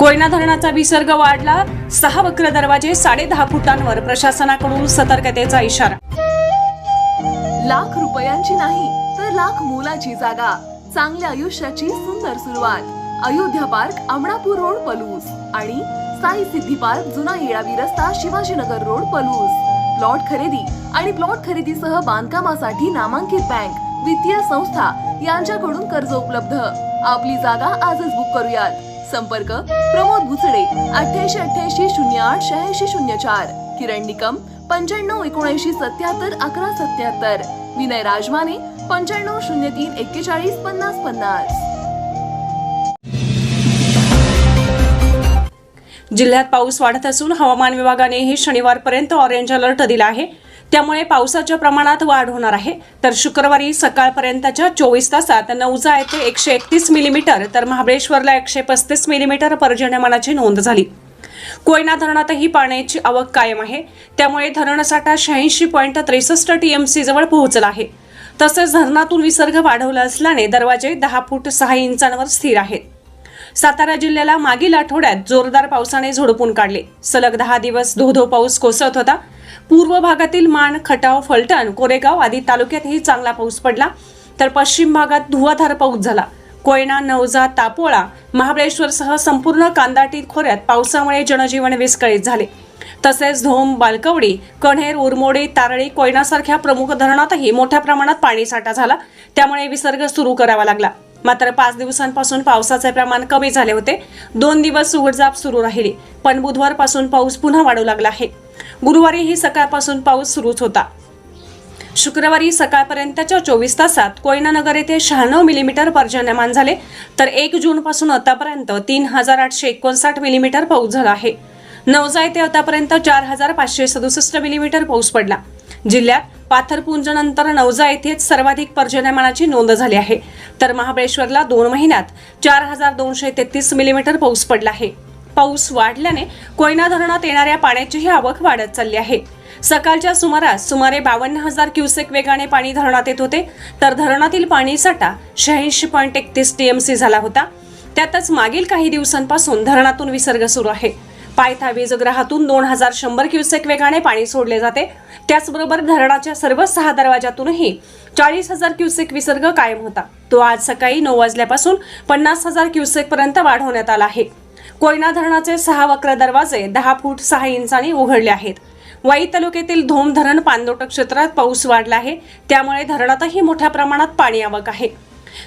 कोयना धरणाचा विसर्ग वाढला. सहा वक्र दरवाजे साडे दहा फुटांवर प्रशासनाकडून सतर्कतेचा इशारा. लाख रुपयांची नाही तर लाख मोलाची जागा. चांगल्या आयुष्याची सुंदर सुरुवात. Ayodhya park Amanapur road Palus. आणि साई सिद्धी पार्क जुना येळावी रस्ता शिवाजीनगर रोड पलूस. प्लॉट खरेदी आणि प्लॉट खरेदीसह बांधकामासाठी नामांकित बँक वित्तीय संस्था यांच्याकडून कर्ज उपलब्ध. आपली जागा आजच बुक करूयात. संपर्क प्रमोद भुसडे अठ्ठ्याऐंशी अठ्ठ्याऐंशी शून्य आठ शहाऐंशी शून्य चार. किरण निकम पंच्याण्णव एकोणऐंशी सत्याहत्तर अकरा सत्याहत्तर. विनय राजमाने पंच्याण्णव शून्य तीन एक्केचाळीस पन्नास पन्नास. जिल्ह्यात पाऊस वाढत असून हवामान विभागानेही शनिवारपर्यंत ऑरेंज अलर्ट दिला आहे. त्यामुळे पावसाच्या प्रमाणात वाढ होणार आहे. तर शुक्रवारी सकाळपर्यंतच्या चोवीस तासात नवजा येथे एकशे एकतीस मिलीमीटर तर महाबळेश्वरला एकशे पस्तीस मिलीमीटर पर्जन्यमानाची नोंद झाली. कोयना धरणातही पाण्याची आवक कायम आहे. त्यामुळे धरणसाठा शहाऐंशी पॉईंट त्रेसष्ट टीएमसी जवळ पोहोचला आहे. तसेच धरणातून विसर्ग वाढवला असल्याने दरवाजे दहा फूट सहा इंचांवर स्थिर आहेत. सातारा जिल्ह्याला मागील आठवड्यात जोरदार पावसाने झोडपून काढले. सलग दहा दिवस धो धो पाऊस कोसळत होता. पूर्व भागातील मान खटाव फलटण कोरेगाव आदी तालुक्यातही चांगला पाऊस पडला. तर पश्चिम भागात धुवाधार पाऊस झाला. कोयना नवजा तापोळा महाबळेश्वरसह संपूर्ण कांदाटी खोऱ्यात पावसामुळे जनजीवन विस्कळीत झाले. तसेच धोम बालकवडी कण्हेर उरमोडी तारळी कोयनासारख्या प्रमुख धरणातही मोठ्या प्रमाणात पाणीसाठा झाला. त्यामुळे विसर्ग सुरू करावा लागला. मात्र पाच दिवसांपासून पावसाचे प्रमाण कमी झाले होते. दोन दिवस उघडझाप सुरू राहिली पण बुधवारपासून पाऊस पुन्हा वाढू लागला आहे. गुरुवारीही सकाळपासून पाऊस सुरूच होता. शुक्रवारी सकाळपर्यंतच्या चोवीस तासात कोयनानगर येथे शहाण्णव मिलीमीटर पर्जन्यमान झाले तर एक जूनपासून आतापर्यंत तीन हजार आठशे एकोणसाठ मिलीमीटर पाऊस झाला आहे. नवजा येथे आतापर्यंत चार हजार पाचशे सदुसष्ट मिलीमीटर पाऊस पडला. जिल्ह्यात पाथरपुंजनंतर नवजा येथेच सर्वाधिक पर्जन्यमानाची नोंद झाली आहे. तर महाबळेश्वरला दोन महिन्यात चार हजार दोनशे तेहतीस मिलीमीटर पाऊस पडला आहे. पाऊस वाढल्याने कोयना धरणात येणाऱ्या पाण्याचीही आवक वाढत चालली आहे. सकाळच्या सुमारास सुमारे बावन्न हजार क्युसेक वेगाने पाणी धरणात येत होते. तर धरणातील पाणी साठा शहाऐंशी पॉईंट एकतीस टीएमसी झाला होता. त्यातच मागील काही दिवसांपासून धरणातून विसर्ग सुरू आहे. पायथा वीजगृहातून दोन हजार शंभर क्युसेक वेगाने पाणी सोडले जाते. त्याचबरोबर धरणाच्या सर्व सहा दरवाजातूनही चाळीस हजार क्युसेक विसर्ग कायम होता. तो आज सकाळी नऊ वाजल्यापासून पन्नास हजार क्युसेक पर्यंत वाढवण्यात आला आहे. कोयना धरणाचे सहा वक्र दरवाजे दहा फूट सहा इंचांनी उघडले आहेत. वाई तालुक्यातील धोम धरण पाणलोट क्षेत्रात पाऊस वाढला आहे. त्यामुळे धरणातही मोठ्या प्रमाणात पाणी आवक आहे.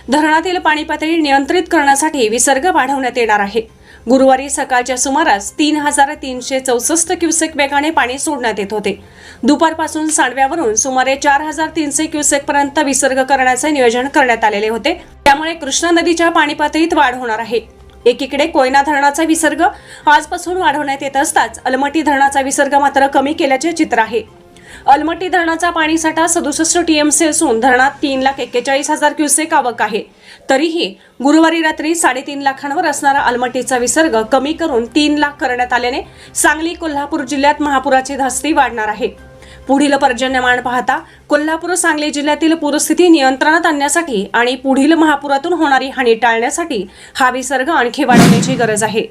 धरणातील पाणी पातळी नियंत्रित करण्यासाठी विसर्ग वाढवण्यात येणार आहे. गुरुवारी सकाळच्या सुमारास तीन हजार तीनशे चौसष्ट क्युसेक वेगाने पाणी सोडण्यात येत होते. दुपारपासून सांडव्यावरून सुमारे चार हजार तीनशे क्युसेक पर्यंत विसर्ग करण्याचे नियोजन करण्यात आलेले होते. त्यामुळे कृष्णा नदीच्या पाणी पातळीत वाढ होणार आहे. एकीकडे कोयना धरणाचा विसर्ग आजपासून वाढवण्यात येत असताच अलमटी धरणाचा विसर्ग मात्र कमी केल्याचे चित्र आहे. अलमटी धरणाचा पाणीसाठा सदुसष्ट टीएमसी असून धरणात तीन लाख एक्केचाळीस हजार क्युसेक आवक आहे. तरीही गुरुवारी रात्री साडेतीन लाखांवर असणारा अलमटीचा विसर्ग कमी करून तीन लाख करण्यात आल्याने सांगली कोल्हापूर जिल्ह्यात महापुराची धास्ती वाढणार आहे. पुढील पर्जन्यमान पाहता कोल्हापूर सांगली जिल्ह्यातील पूरस्थिती नियंत्रणात आणण्यासाठी आणि पुढील महापुरातून होणारी हानी टाळण्यासाठी हा विसर्ग आणखी वाढवण्याची गरज आहे.